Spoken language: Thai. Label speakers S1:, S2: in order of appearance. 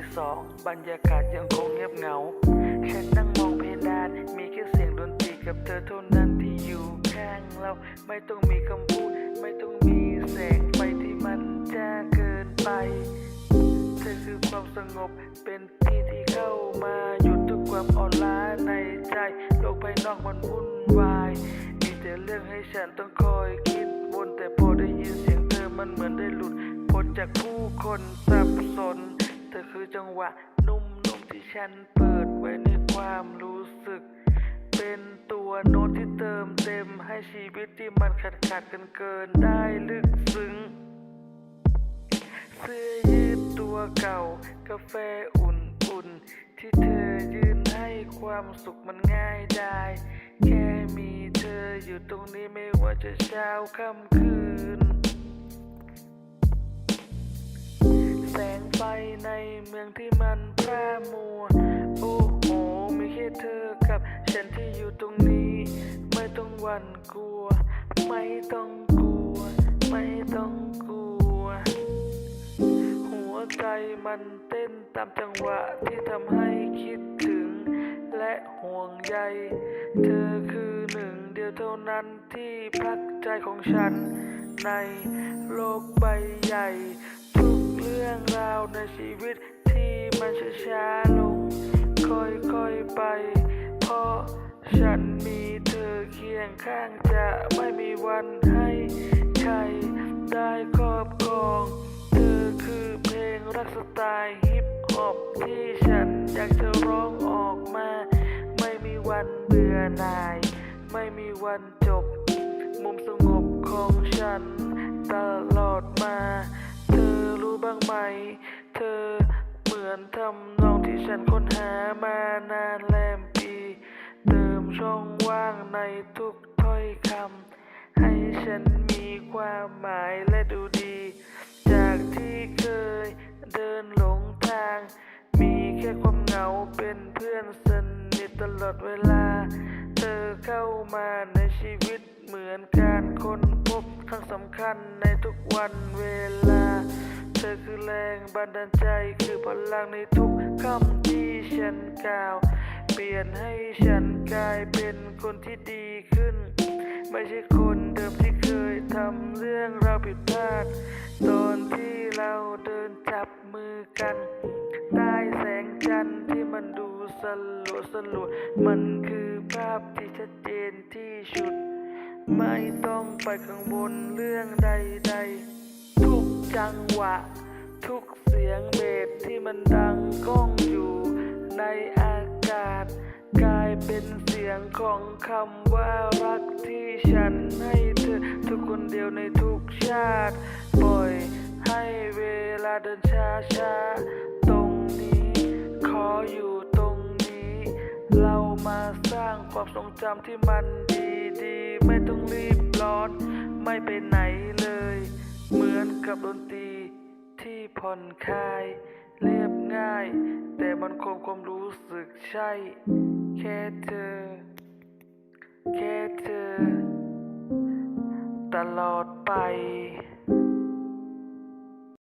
S1: ที่สองบรรยากาศยังคงเงียบเหงา ฉันนั่งมองเพดาน มีแค่เสียงดนตรีกับเธอเท่านั้นที่อยู่ข้างเรา ไม่ต้องมีคำพูด ไม่ต้องมีแสงไฟที่มันจ้าเกินไป เธอคือความสงบ เป็นที่ที่เข้ามาหยุดทุกความอ่อนล้าในใจ โลกภายนอกมันวุ่นวาย มีแต่เรื่องให้ฉันต้องคอยคิดวนแต่พอได้ยินเสียงเธอมันเหมือนได้หลุดพ้นจากผู้คนสับสน เธอคือจังหวะนุ่มๆที่ฉันเปิดไว้ในความรู้สึก เป็นตัวโน้ตที่เติมเต็มให้ชีวิตที่มันขาดขาดกันเกินได้ลึกซึ้ง เสื้อยืดตัวเก่า กาแฟอุ่นๆ ที่เธอยืนให้ความสุขมันง่ายได้ แค่มีเธออยู่ตรงนี้ไม่ว่าจะเช้าค่ำคืน เมืองที่มันแพร่มัวโอ้โหมีแค่เธอกับฉันที่อยู่ตรงนี้ ไม่ต้องหวั่นกลัว ไม่ต้องกลัว ไม่ต้องกลัว หัวใจมันเต้นตามจังหวะที่ทำให้คิดถึง และห่วงใย เธอคือหนึ่งเดียวเท่านั้นที่พักใจของฉัน ในโลกใบใหญ่ ทุกเรื่องรา ในชีวิตที่มันช้าๆลง ค่อยๆไป เพราะฉันมีเธอเคียงข้างจะไม่มีวันให้ใครได้ครอบครอง เธอคือเพลงรักสไตล์ฮิปฮอปที่ฉันอยากจะร้องออกมา ไม่มีวันเบื่อหน่าย ไม่มีวันจบ มุมสงบของฉันตลอดมา อรู้บ้างไหม เธอเหมือนทำนองที่ฉันค้นหามานานแลมปี เติมช่องว่างในทุกถ้อยคำ ให้ฉันมีความหมายและดูดี จากที่เคยเดินหลงทาง มีแค่ความเหงาเป็นเพื่อนสนิทตลอดเวลา เธอเข้ามาในชีวิตเหมือนการค้นพบครั้งสำคัญในทุกวันเวลา เธอคือแรงบันดาลใจคือพลังในทุกคำที่ฉันกล่าว เปลี่ยนให้ฉันกลายเป็นคนที่ดีขึ้น ไม่ใช่คนเดิมที่เคยทำเรื่องราวผิดพลาด ตอนที่เราเดินจับมือกันใต้แสงจันทร์ที่มันดูสลัวสลัวมันคือภาพที่ชัดเจนที่สุด ไม่ต้องไปกังวลเรื่องใดๆ จังหวะ ทุกเสียงเบสที่มันดังก้องอยู่ในอากาศ กลายเป็นเสียงของคำว่ารักที่ฉันให้เธอ ทุกคนเดียวในทุกชาติ ปล่อยให้เวลาเดินช้าช้าตรงนี้ ขออยู่ตรงนี้ เรามาสร้างความทรงจำที่มันดีๆไม่ต้องรีบร้อน ไม่ไปไหนเลย เหมือนกับดนตรีที่ผ่อนคลายเรียบง่าย แต่มันคงความรู้สึกใช่ แค่เธอ แค่เธอ ตลอดไป